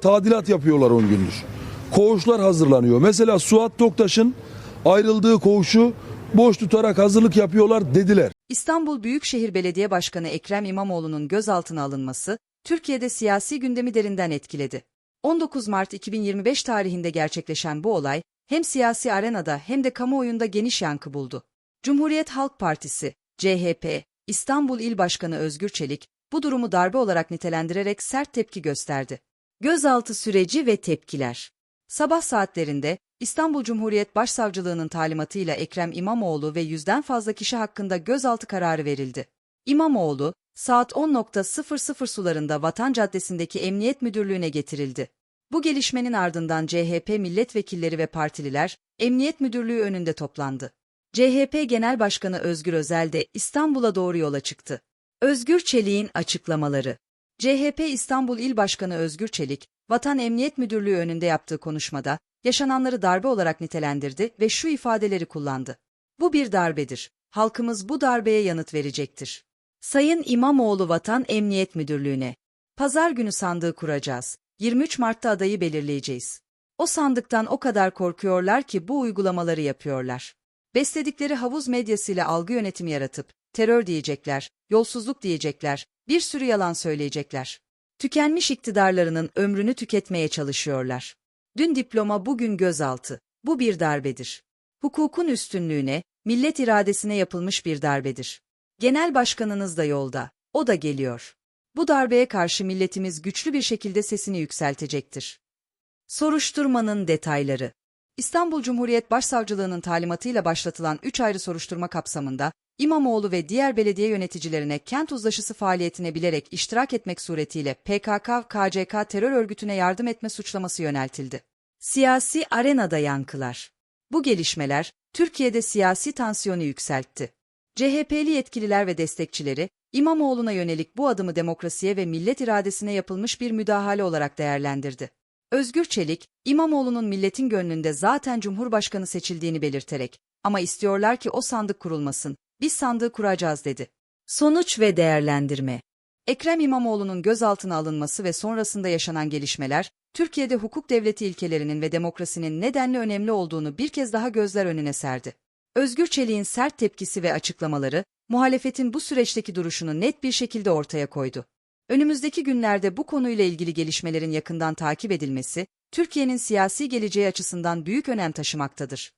Tadilat yapıyorlar 10 gündür. Koğuşlar hazırlanıyor. Mesela Suat Toktaş'ın ayrıldığı koğuşu boş tutarak hazırlık yapıyorlar dediler. İstanbul Büyükşehir Belediye Başkanı Ekrem İmamoğlu'nun gözaltına alınması, Türkiye'de siyasi gündemi derinden etkiledi. 19 Mart 2025 tarihinde gerçekleşen bu olay, hem siyasi arenada hem de kamuoyunda geniş yankı buldu. Cumhuriyet Halk Partisi, CHP, İstanbul İl Başkanı Özgür Çelik, bu durumu darbe olarak nitelendirerek sert tepki gösterdi. Gözaltı süreci ve tepkiler. Sabah saatlerinde İstanbul Cumhuriyet Başsavcılığının talimatıyla Ekrem İmamoğlu ve yüzden fazla kişi hakkında gözaltı kararı verildi. İmamoğlu, saat 10.00 sularında Vatan Caddesi'ndeki Emniyet Müdürlüğü'ne getirildi. Bu gelişmenin ardından CHP milletvekilleri ve partililer Emniyet Müdürlüğü önünde toplandı. CHP Genel Başkanı Özgür Özel de İstanbul'a doğru yola çıktı. Özgür Çelik'in açıklamaları. CHP İstanbul İl Başkanı Özgür Çelik, Vatan Emniyet Müdürlüğü önünde yaptığı konuşmada yaşananları darbe olarak nitelendirdi ve şu ifadeleri kullandı. Bu bir darbedir. Halkımız bu darbeye yanıt verecektir. Sayın İmamoğlu Vatan Emniyet Müdürlüğü'ne. Pazar günü sandığı kuracağız. 23 Mart'ta adayı belirleyeceğiz. O sandıktan o kadar korkuyorlar ki bu uygulamaları yapıyorlar. Besledikleri havuz medyasıyla algı yönetimi yaratıp, terör diyecekler, yolsuzluk diyecekler, bir sürü yalan söyleyecekler. Tükenmiş iktidarlarının ömrünü tüketmeye çalışıyorlar. Dün diploma bugün gözaltı. Bu bir darbedir. Hukukun üstünlüğüne, millet iradesine yapılmış bir darbedir. Genel başkanınız da yolda, o da geliyor. Bu darbeye karşı milletimiz güçlü bir şekilde sesini yükseltecektir. Soruşturmanın detayları İstanbul Cumhuriyet Başsavcılığının talimatıyla başlatılan 3 ayrı soruşturma kapsamında İmamoğlu ve diğer belediye yöneticilerine kent uzlaşısı faaliyetine bilerek iştirak etmek suretiyle PKK-KCK terör örgütüne yardım etme suçlaması yöneltildi. Siyasi arenada yankılar. Bu gelişmeler Türkiye'de siyasi tansiyonu yükseltti. CHP'li yetkililer ve destekçileri İmamoğlu'na yönelik bu adımı demokrasiye ve millet iradesine yapılmış bir müdahale olarak değerlendirdi. Özgür Çelik, İmamoğlu'nun milletin gönlünde zaten Cumhurbaşkanı seçildiğini belirterek ama istiyorlar ki o sandık kurulmasın, biz sandığı kuracağız dedi. Sonuç ve değerlendirme Ekrem İmamoğlu'nun gözaltına alınması ve sonrasında yaşanan gelişmeler, Türkiye'de hukuk devleti ilkelerinin ve demokrasinin nedenli önemli olduğunu bir kez daha gözler önüne serdi. Özgür Çelik'in sert tepkisi ve açıklamaları, muhalefetin bu süreçteki duruşunu net bir şekilde ortaya koydu. Önümüzdeki günlerde bu konuyla ilgili gelişmelerin yakından takip edilmesi, Türkiye'nin siyasi geleceği açısından büyük önem taşımaktadır.